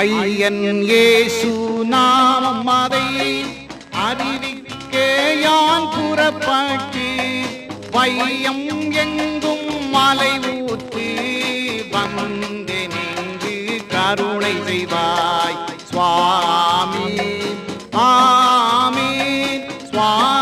ஐயன் ஏசு நாமம் அதை அறிவிக்கேயான் புறப்பட்டு வையம் எங்கும் மலை ஊத்து வந்து நின்று கருணை செய்வாய். சுவாமி ஆமீன். சுவாமி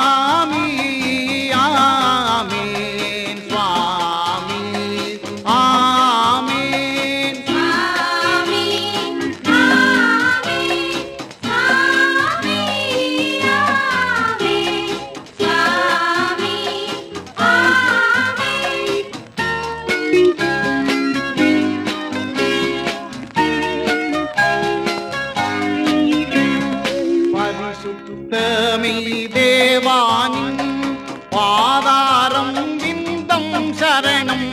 பரிசுத்தமை தேவானின் பாதாரம் விந்தம் சரணம்.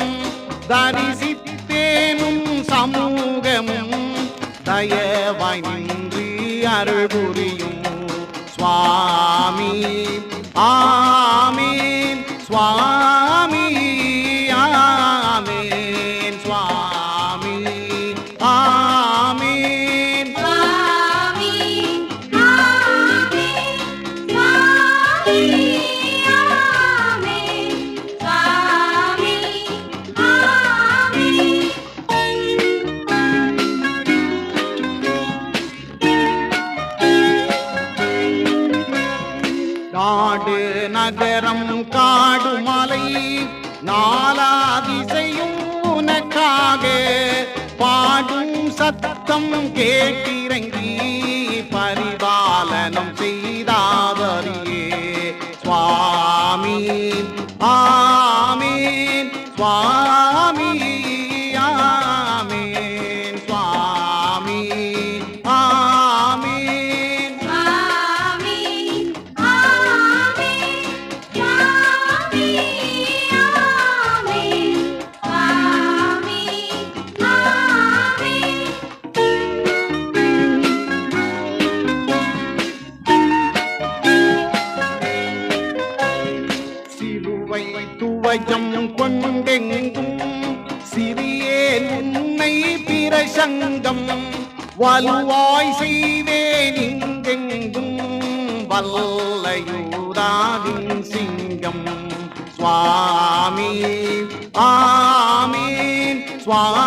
தரிசித்தேனும் சமூகமும் தயவாய் நின்று அருள் புரியும் சுவாமி. நாடு நகரம் காடு மலை நாலாதிசையும் உனக்காக பாடும் சத்தம் கேட்டிறங்கி பரிபாலனம் செய்தார் ஆமீன் சுவாமி துவயம் கொண்டெங்கும் சிறியேன் உன்னை பிரசங்கம். வலுவாய் செய்வேன் இங்கெங்கும் வல்லையூதாவின் சிங்கம். சுவாமி ஆமீன் சுவாமி